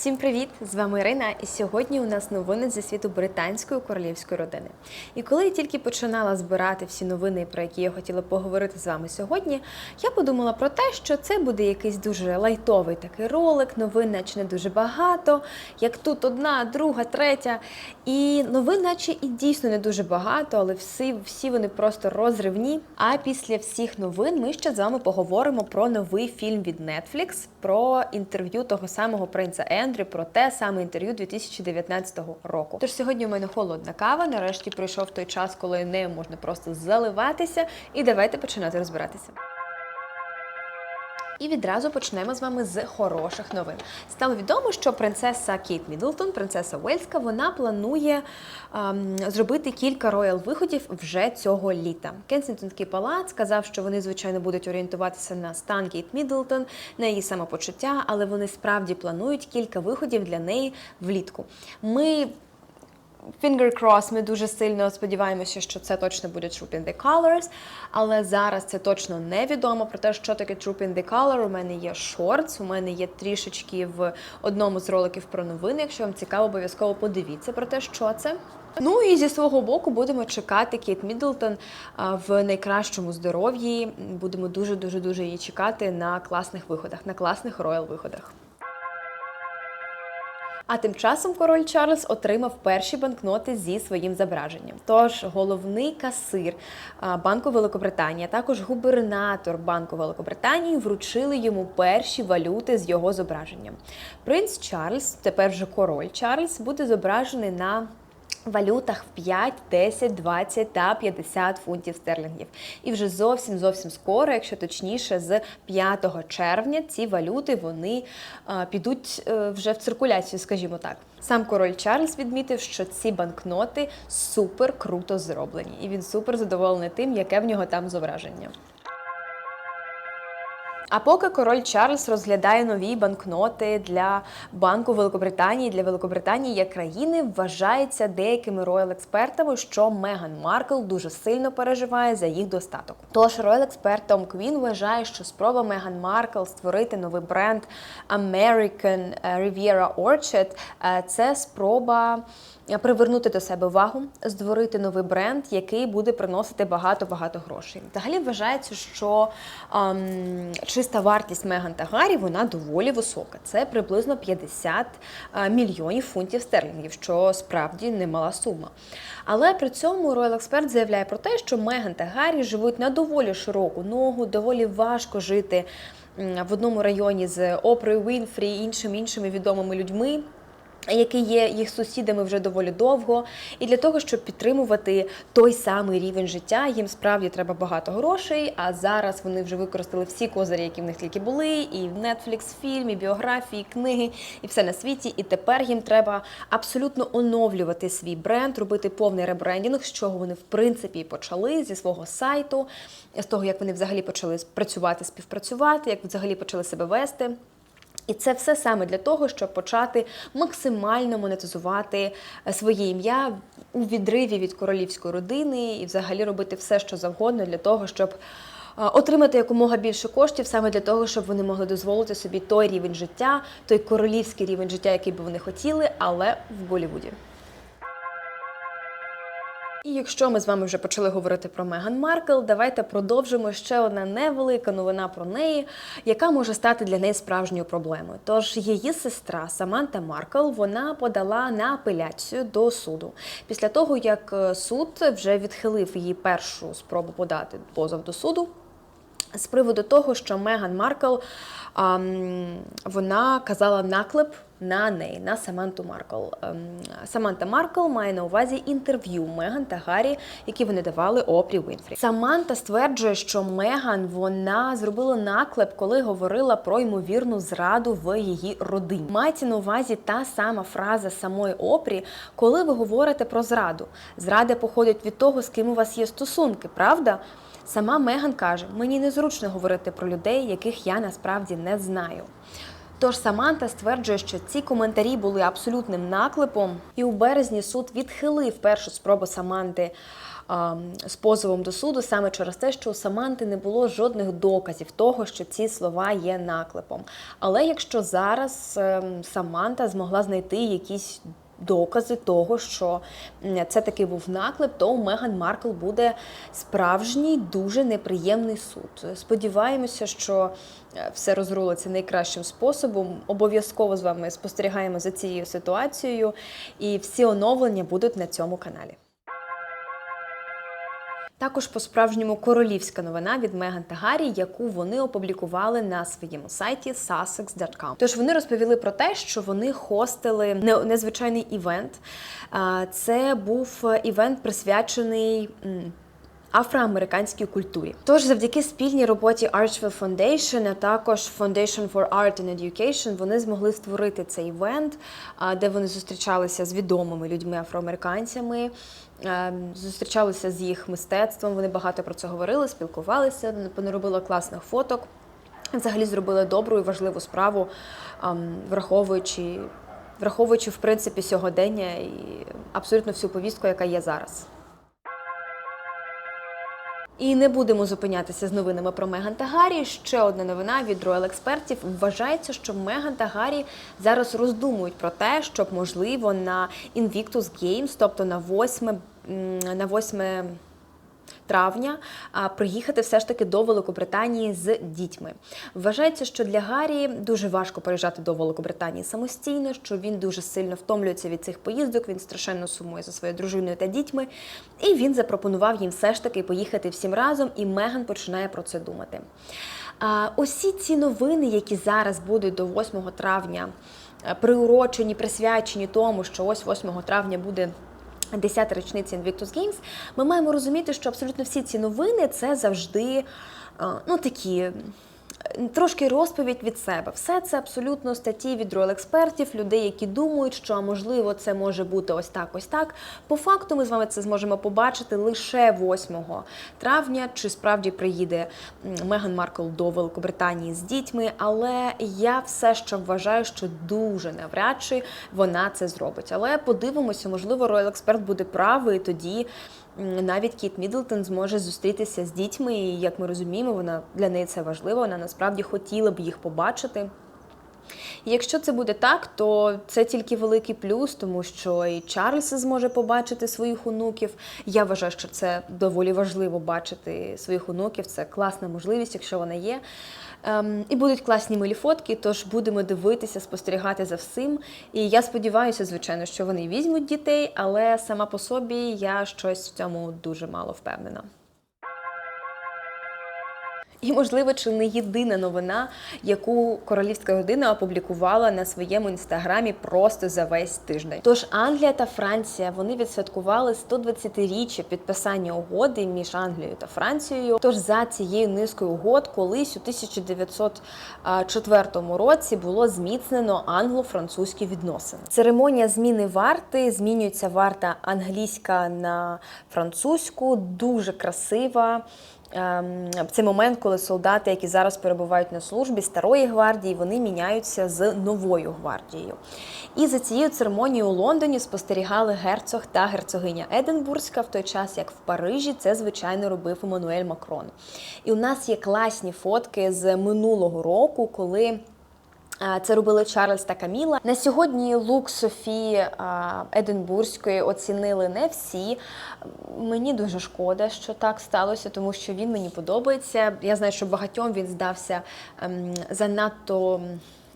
Всім привіт! З вами Ірина, і сьогодні у нас новини зі світу британської королівської родини. І коли я тільки починала збирати всі новини, про які я хотіла поговорити з вами сьогодні, я подумала про те, що це буде якийсь дуже лайтовий такий ролик, новин, наче не дуже багато, як тут одна, друга, третя. І новин, наче і дійсно не дуже багато, але всі, всі вони просто розривні. А після всіх новин ми ще з вами поговоримо про новий фільм від Netflix, про інтерв'ю того самого принца Ендрю, про те саме інтерв'ю 2019 року. Тож сьогодні у мене холодна кава. Нарешті прийшов той час, коли нею можна просто заливатися. І давайте починати розбиратися. І відразу почнемо з вами з хороших новин. Стало відомо, що принцеса Кейт Мідлтон, принцеса Уельська, вона планує ем, зробити кілька роял виходів вже цього літа. Кенсінгтонський палац сказав, що вони звичайно будуть орієнтуватися на стан Кейт Мідлтон, на її самопочуття, але вони справді планують кілька виходів для неї влітку. Ми Finger cross, ми дуже сильно сподіваємося, що це точно буде Troop in the Colors, але зараз це точно невідомо про те, що таке Troop in the Color. У мене є шортс, у мене є трішечки в одному з роликів про новини. Якщо вам цікаво, обов'язково подивіться про те, що це. Ну і зі свого боку будемо чекати Кейт Міддлтон в найкращому здоров'ї. Будемо дуже дуже дуже її чекати на класних виходах, на класних роял виходах. А тим часом король Чарльз отримав перші банкноти зі своїм зображенням. Тож головний касир Банку Великобританії, а також губернатор Банку Великобританії вручили йому перші валюти з його зображенням. Принц Чарльз, тепер вже король Чарльз, буде зображений на Валютах в 5, 10, 20 та 50 фунтів стерлінгів. І вже зовсім зовсім скоро, якщо точніше, з 5 червня ці валюти вони а, підуть е, вже в циркуляцію, скажімо так. Сам король Чарльз відмітив, що ці банкноти супер круто зроблені, і він супер задоволений тим, яке в нього там зображення. А поки король Чарльз розглядає нові банкноти для Банку Великобританії для Великобританії як країни, вважається деякими роял-експертами, що Меган Маркл дуже сильно переживає за їх достаток. Тож роял-експерт Том Квін вважає, що спроба Меган Маркл створити новий бренд American Riviera Orchard – це спроба привернути до себе увагу, створити новий бренд, який буде приносити багато-багато грошей. Взагалі вважається, що ем, чиста вартість Меган та Гаррі вона доволі висока. Це приблизно 50 е, мільйонів фунтів стерлінгів, що справді немала сума. Але при цьому Royal Expert заявляє про те, що Меган та Гаррі живуть на доволі широку ногу, доволі важко жити в одному районі з Опрою Вінфрі іншими іншими відомими людьми які є їх сусідами вже доволі довго, і для того, щоб підтримувати той самий рівень життя, їм справді треба багато грошей. А зараз вони вже використали всі козирі, які в них тільки були, і в Netflix фільм, і біографії, і книги, і все на світі. І тепер їм треба абсолютно оновлювати свій бренд, робити повний ребрендінг, з чого вони в принципі почали зі свого сайту, з того, як вони взагалі почали працювати, співпрацювати, як взагалі почали себе вести. І це все саме для того, щоб почати максимально монетизувати е, своє ім'я у відриві від королівської родини і взагалі робити все, що завгодно для того, щоб е, отримати якомога більше коштів, саме для того, щоб вони могли дозволити собі той рівень життя, той королівський рівень життя, який би вони хотіли, але в Болівуді. І якщо ми з вами вже почали говорити про Меган Маркл, давайте продовжимо ще одна невелика новина про неї, яка може стати для неї справжньою проблемою. Тож її сестра Саманта Маркл вона подала на апеляцію до суду після того, як е, суд вже відхилив її першу спробу подати позов до суду. З приводу того, що Меган Маркл ам, вона казала наклеп на неї, на Саманту Маркл. Ем, Саманта Маркл має на увазі інтерв'ю Меган та Гаррі, які вони давали Опрі Вінфрі. Саманта стверджує, що Меган вона зробила наклеп, коли говорила про ймовірну зраду в її родині. Мається на увазі та сама фраза самої Опрі, коли ви говорите про зраду. Зрада походить від того, з ким у вас є стосунки, правда? Сама Меган каже: мені незручно говорити про людей, яких я насправді не знаю. Тож Саманта стверджує, що ці коментарі були абсолютним наклепом, і у березні суд відхилив першу спробу Саманти а, з позовом до суду саме через те, що у Саманти не було жодних доказів того, що ці слова є наклепом. Але якщо зараз ем, Саманта змогла знайти якісь докази того, що це таки був наклеп, то у Меган Маркл буде справжній дуже неприємний суд. Сподіваємося, що е, все розрулиться найкращим способом. Обов'язково з вами спостерігаємо за цією ситуацією, і всі оновлення будуть на цьому каналі. Також по-справжньому королівська новина від Меган та Гаррі, яку вони опублікували на своєму сайті sussex.com. Тож вони розповіли про те, що вони хостили незвичайний івент. Це був івент присвячений. Афроамериканській культурі. Тож, завдяки спільній роботі Archville Foundation, а також Foundation for Art and Education, вони змогли створити цей івент, де вони зустрічалися з відомими людьми афроамериканцями, зустрічалися з їх мистецтвом. Вони багато про це говорили, спілкувалися, вони робили класних фоток. Взагалі зробили добру і важливу справу, враховуючи, враховуючи в принципі сьогодення і абсолютно всю повістку, яка є зараз. І не будемо зупинятися з новинами про Меган та Гаррі. Ще одна новина від Royal експертів. Вважається, що Меган та Гаррі зараз роздумують про те, щоб можливо на Invictus Games, тобто на 8, м, на 8 травня приїхати все ж таки до Великобританії з дітьми. Вважається, що для Гаррі дуже важко переїжджати до Великобританії самостійно, що він дуже сильно втомлюється від цих поїздок, він страшенно сумує за своєю дружиною та дітьми. І він запропонував їм все ж таки поїхати всім разом, і Меган починає про це думати. Усі ці новини, які зараз будуть до 8 травня, е, приурочені, присвячені тому, що ось 8 травня буде. 10 річниці Invictus Games, ми маємо розуміти, що абсолютно всі ці новини це завжди е, ну, такі. Трошки розповідь від себе. Все це абсолютно статті від експертів, людей, які думають, що можливо це може бути ось так, ось так. По факту ми з вами це зможемо побачити лише 8 травня, чи справді приїде Меган Маркл до Великобританії з дітьми. Але я все ще вважаю, що дуже навряд чи вона це зробить. Але подивимося, можливо, Royal Експерт буде правий, тоді навіть Кіт Мідлтон зможе зустрітися з дітьми. І як ми розуміємо, вона для неї це важливо. Вона насправді хотіла б їх побачити. І якщо це буде так, то це тільки великий плюс, тому що і Чарльз зможе побачити своїх онуків. Я вважаю, що це доволі важливо бачити своїх онуків. Це класна можливість, якщо вона є. Ем, і будуть класні милі фотки, тож будемо дивитися, спостерігати за всім. І я сподіваюся, звичайно, що вони візьмуть дітей, але сама по собі я щось в цьому дуже мало впевнена. І, можливо, чи не єдина новина, яку королівська родина опублікувала на своєму інстаграмі просто за весь тиждень. Тож Англія та Франція вони відсвяткували 120-річчя підписання угоди між Англією та Францією. Тож за цією низкою угод колись у 1904 році було зміцнено англо-французькі відносини. Церемонія зміни варти змінюється варта англійська на французьку, дуже красива. Ем, Це момент, коли солдати, які зараз перебувають на службі старої гвардії, вони міняються з новою гвардією. І за цією церемонією у Лондоні спостерігали герцог та герцогиня Единбурзька, в той час як в Парижі це звичайно робив Еммануель Макрон. І у нас є класні фотки з минулого року, коли. Це робили Чарльз та Каміла. На сьогодні лук Софії Единбурзької оцінили не всі. Мені дуже шкода, що так сталося, тому що він мені подобається. Я знаю, що багатьом він здався ем, занадто.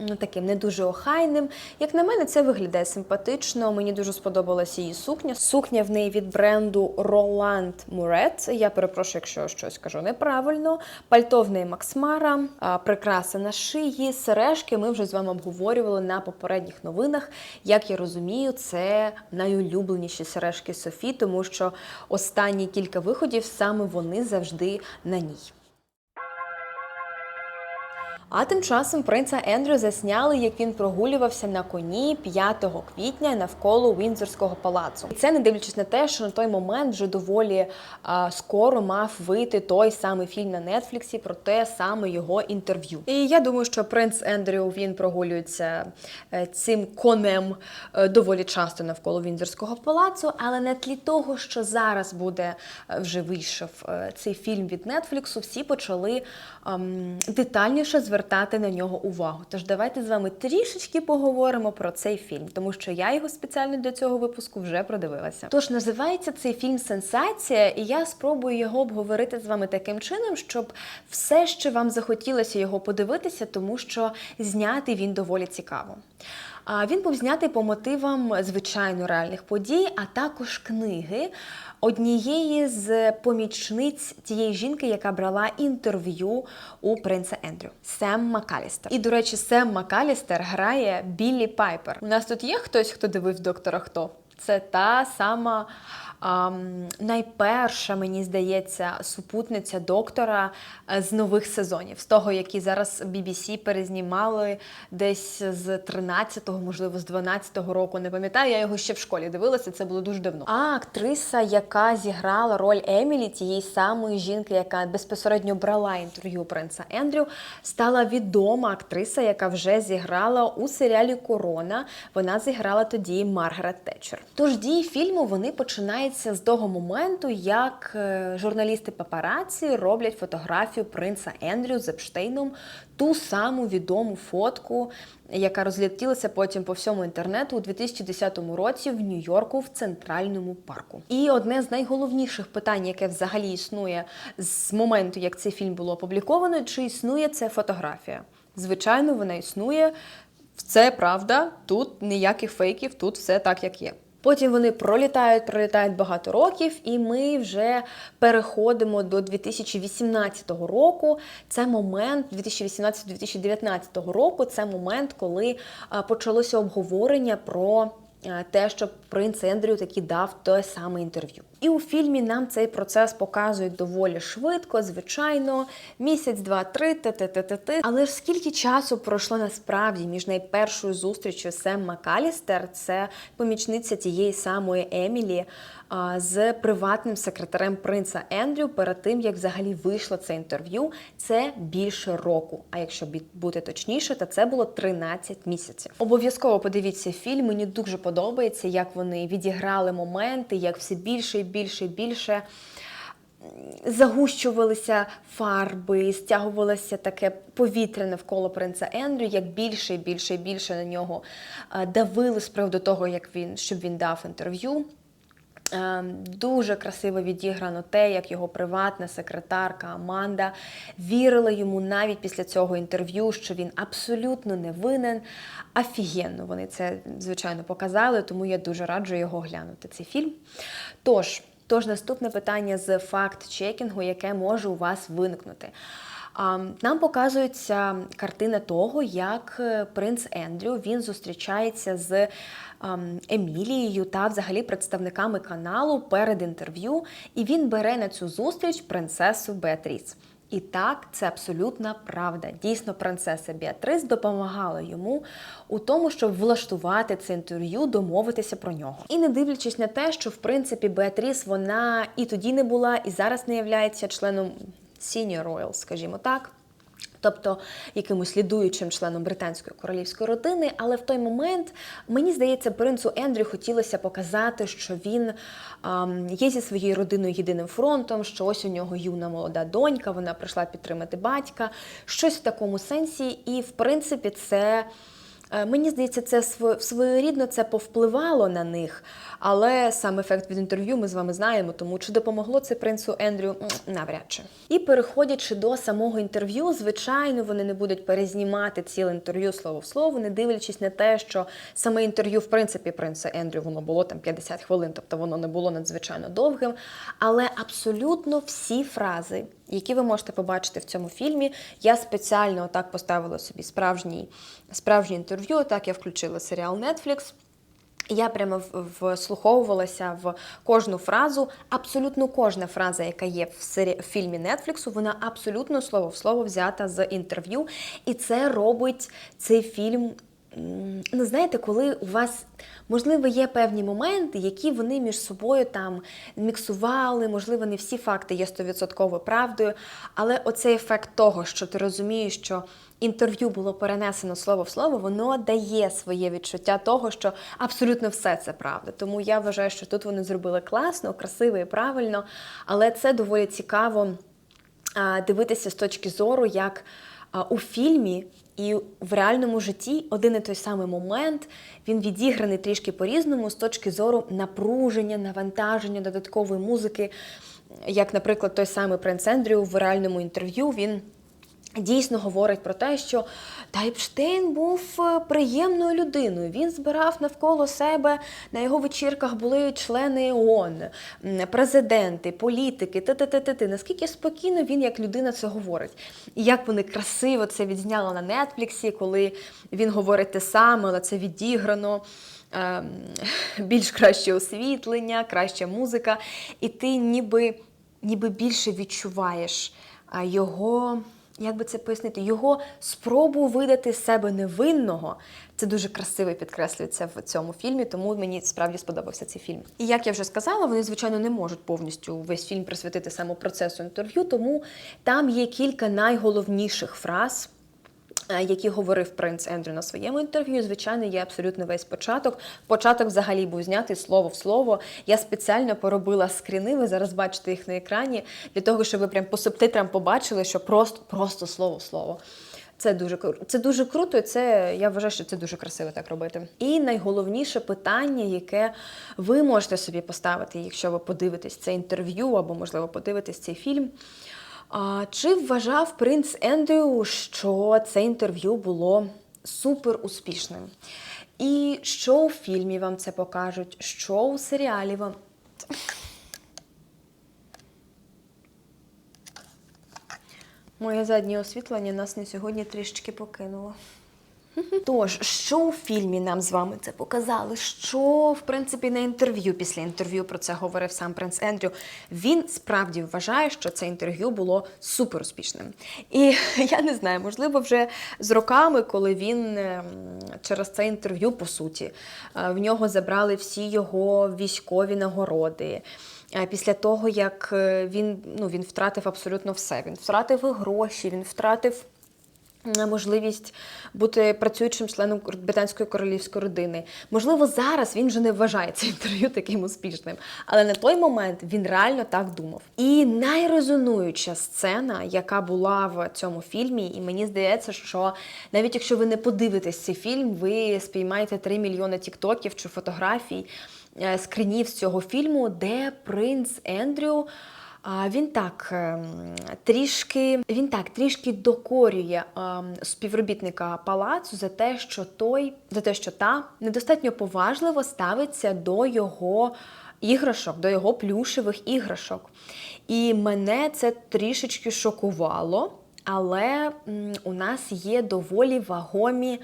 Ну, таким не дуже охайним. Як на мене, це виглядає симпатично. Мені дуже сподобалася її сукня. Сукня в неї від бренду Roland Muret. Я перепрошую, якщо щось кажу неправильно. Пальто в неї Максмара, прикраса на шиї, сережки. Ми вже з вами обговорювали на попередніх новинах. Як я розумію, це найулюбленіші сережки Софі, тому що останні кілька виходів саме вони завжди на ній. А тим часом принца Ендрю засняли, як він прогулювався на коні 5 квітня навколо Віндзорського палацу. І це не дивлячись на те, що на той момент вже доволі а, скоро мав вийти той самий фільм на Нетфліксі про те саме його інтерв'ю. І я думаю, що принц Ендрю він прогулюється е, цим конем е, доволі часто навколо Віндзорського палацу, але на тлі того, що зараз буде е, вже вийшов е, цей фільм від Нетфліксу, всі почали ем, детальніше звертати на нього увагу. Тож давайте з вами трішечки поговоримо про цей фільм, тому що я його спеціально для цього випуску вже продивилася. Тож називається цей фільм Сенсація, і я спробую його обговорити з вами таким чином, щоб все ще вам захотілося його подивитися, тому що зняти він доволі цікаво. А Він був знятий по мотивам звичайно реальних подій, а також книги однієї з помічниць тієї жінки, яка брала інтерв'ю у принца Ендрю Сем Макалістер. І, до речі, Сем Макалістер грає Біллі Пайпер. У нас тут є хтось, хто дивив доктора Хто? Це та сама ам, найперша, мені здається, супутниця доктора е, з нових сезонів, з того, які зараз BBC перезнімали десь з 13-го, можливо, з 12-го року. Не пам'ятаю, я його ще в школі дивилася, це було дуже давно. А актриса, яка зіграла роль Емілі, тієї самої жінки, яка безпосередньо брала інтерв'ю принца Ендрю, стала відома актриса, яка вже зіграла у серіалі Корона. Вона зіграла тоді Маргарет Тетчер. Тож дії фільму вони починаються з того моменту, як е, журналісти папараці роблять фотографію принца Ендрю з Епштейном, ту саму відому фотку, яка розлетілася потім по всьому інтернету у 2010 році в Нью-Йорку в центральному парку. І одне з найголовніших питань, яке взагалі існує з моменту, як цей фільм було опубліковано, чи існує ця фотографія? Звичайно, вона існує. Це правда, тут ніяких фейків, тут все так, як є. Потім вони пролітають, пролітають багато років, і ми вже переходимо до 2018 року. Це момент 2018-2019 року. Це момент, коли почалося обговорення про. Е, Те, що принц Ендрю таки дав те саме інтерв'ю. І у фільмі нам цей процес показують доволі швидко, звичайно, місяць, два, три, т-т-т-т-т. Але ж скільки часу пройшло насправді між найпершою зустрічю Сем Макалістер, це помічниця тієї самої Емілі, з приватним секретарем принца Ендрю перед тим, як взагалі вийшло це інтерв'ю, це більше року. А якщо бути точніше, то це було 13 місяців. Обов'язково подивіться фільм. Мені дуже подобається, як вони відіграли моменти, як все більше і більше і більше. Загущувалися фарби, стягувалося таке повітря навколо принца Ендрю, як більше і більше і більше на нього давили з приводу того, як він щоб він дав інтерв'ю. Е, Дуже красиво відіграно те, як його приватна секретарка Аманда вірила йому навіть після цього інтерв'ю, що він абсолютно не винен. Офігенно вони це, звичайно, показали, тому я дуже раджу його глянути, цей фільм. Тож, тож наступне питання з факт-чекінгу, яке може у вас виникнути. Нам показується картина того, як е, принц Ендрю він зустрічається з Емілією та взагалі представниками каналу перед інтерв'ю, і він бере на цю зустріч принцесу Беатріс. І так, це абсолютна правда. Дійсно, принцеса Біатрис допомагала йому у тому, щоб влаштувати це інтерв'ю, домовитися про нього. І не дивлячись на те, що в принципі Беатріс вона і тоді не була, і зараз не являється членом Senior Royal, скажімо так. Тобто якимось лідуючим членом британської королівської родини, але в той момент мені здається, принцу Ендрю хотілося показати, що він ам, є зі своєю родиною єдиним фронтом, що ось у нього юна молода донька, вона прийшла підтримати батька, щось в такому сенсі, і в принципі це. Е, Мені здається, це сво- своєрідно це повпливало на них, але сам ефект від інтерв'ю ми з вами знаємо, тому чи допомогло це принцу Ендрю навряд чи. І переходячи до самого інтерв'ю, звичайно, вони не будуть перезнімати ціле інтерв'ю слово в слово, не дивлячись на те, що саме інтерв'ю, в принципі, принца Ендрю, воно було там 50 хвилин, тобто воно не було надзвичайно довгим. Але абсолютно всі фрази, які ви можете побачити в цьому фільмі, я спеціально отак поставила собі справжній, справжнє інтерв'ю. Так я включила серіал Netflix. Я прямо вслуховувалася в кожну фразу. Абсолютно кожна фраза, яка є в, сері... в фільмі Нетфліксу, вона абсолютно слово в слово взята з інтерв'ю. І це робить цей фільм. Ну, знаєте, коли у вас можливо є певні моменти, які вони між собою там міксували, можливо, не всі факти є стовідсотково правдою, але оцей ефект того, що ти розумієш, що інтерв'ю було перенесено слово в слово, воно дає своє відчуття того, що абсолютно все це правда. Тому я вважаю, що тут вони зробили класно, красиво і правильно, але це доволі цікаво дивитися з точки зору, як у фільмі і в реальному житті один і той самий момент він відіграний трішки по-різному з точки зору напруження, навантаження, додаткової музики. Як, наприклад, той самий принц Ендрю в реальному інтерв'ю він. Дійсно говорить про те, що Тайпштейн був е, приємною людиною. Він збирав навколо себе на його вечірках були члени ООН, президенти, політики, ти-ти-ти-ти. Наскільки спокійно він як людина це говорить. І як вони красиво це відзняли на Нетфліксі, коли він говорить те саме, але це відіграно. ем, Більш краще освітлення, краща музика, і ти ніби, ніби більше відчуваєш його як би це пояснити, його спробу видати себе невинного. Це дуже красиво підкреслюється в цьому фільмі, тому мені справді сподобався цей фільм. І як я вже сказала, вони, звичайно, не можуть повністю весь фільм присвятити саме процесу інтерв'ю, тому там є кілька найголовніших фраз. Е, Які говорив принц Ендрю на своєму інтерв'ю, звичайно, є абсолютно весь початок. Початок взагалі був знятий слово в слово. Я спеціально поробила скріни, ви зараз бачите їх на екрані, для того, щоб ви прям по субтитрам побачили, що просто, просто слово в слово. Це дуже це дуже круто, і це я вважаю, що це дуже красиво так робити. І найголовніше питання, яке ви можете собі поставити, якщо ви подивитесь це інтерв'ю або, можливо, подивитесь цей фільм. А, чи вважав принц Ендрю, що це інтерв'ю було супер успішним? І що у фільмі вам це покажуть, що у серіалі вам. Моє заднє освітлення нас не сьогодні трішечки покинуло. Тож, що у фільмі нам з вами це показали? Що, в принципі, на інтерв'ю після інтерв'ю про це говорив сам принц Ендрю. Він справді вважає, що це інтерв'ю було супер успішним. І я не знаю, можливо, вже з роками, коли він ем, через це інтерв'ю, по суті, е, в нього забрали всі його військові нагороди. Е, Після того, як е, він, ну, він втратив абсолютно все. Він втратив і гроші, він втратив можливість бути працюючим членом британської королівської родини. Можливо, зараз він вже не вважає це інтерв'ю таким успішним, але на той момент він реально так думав. І найрезонуюча сцена, яка була в цьому фільмі, і мені здається, що навіть якщо ви не подивитесь цей фільм, ви спіймаєте 3 мільйони тіктоків чи фотографій е, скринів з цього фільму, де принц Ендрю. Він так ем, трішки він так трішки докорює ем, співробітника палацу за те, що той, за те, що та недостатньо поважливо ставиться до його іграшок, до його плюшевих іграшок. І мене це трішечки шокувало, але у нас є доволі вагомі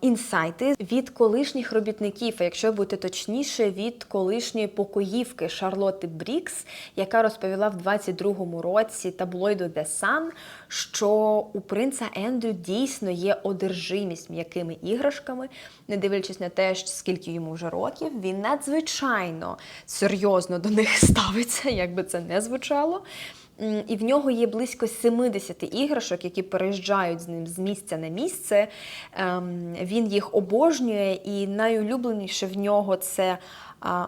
інсайти від колишніх робітників, а якщо бути точніше, від колишньої покоївки Шарлотти Брікс, яка розповіла в 22-му році таблоїду The Sun, що у принца Ендрю дійсно є одержимість м'якими іграшками, не дивлячись на те, скільки йому вже років, він надзвичайно серйозно до них ставиться, як би це не звучало. І в нього є близько 70 іграшок, які переїжджають з ним з місця на місце. Ем, Він їх обожнює, і найулюбленіше в нього це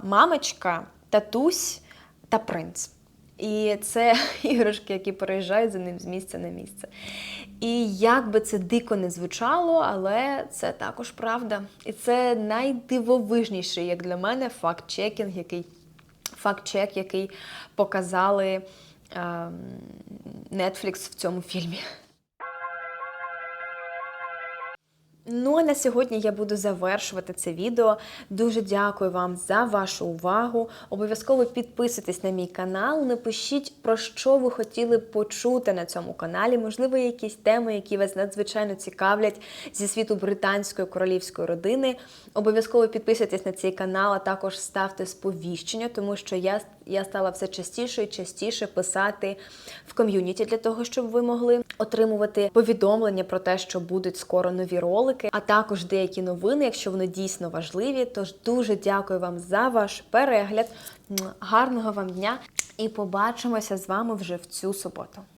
мамочка, татусь та принц. І це іграшки, які переїжджають за ним з місця на місце. І як би це дико не звучало, але це також правда. І це найдивовижніший, як для мене, факт-чекінг, який факт-чек, який показали Netflix в цьому фільмі. Ну а на сьогодні я буду завершувати це відео. Дуже дякую вам за вашу увагу. Обов'язково підписуйтесь на мій канал. Напишіть про що ви хотіли почути на цьому каналі. Можливо, якісь теми, які вас надзвичайно цікавлять зі світу британської королівської родини. Обов'язково підписуйтесь на цей канал, а також ставте сповіщення, тому що я, я стала все частіше і частіше писати в ком'юніті для того, щоб ви могли отримувати повідомлення про те, що будуть скоро нові ролики, а також деякі новини, якщо вони дійсно важливі. Тож дуже дякую вам за ваш перегляд. Гарного вам дня і побачимося з вами вже в цю суботу.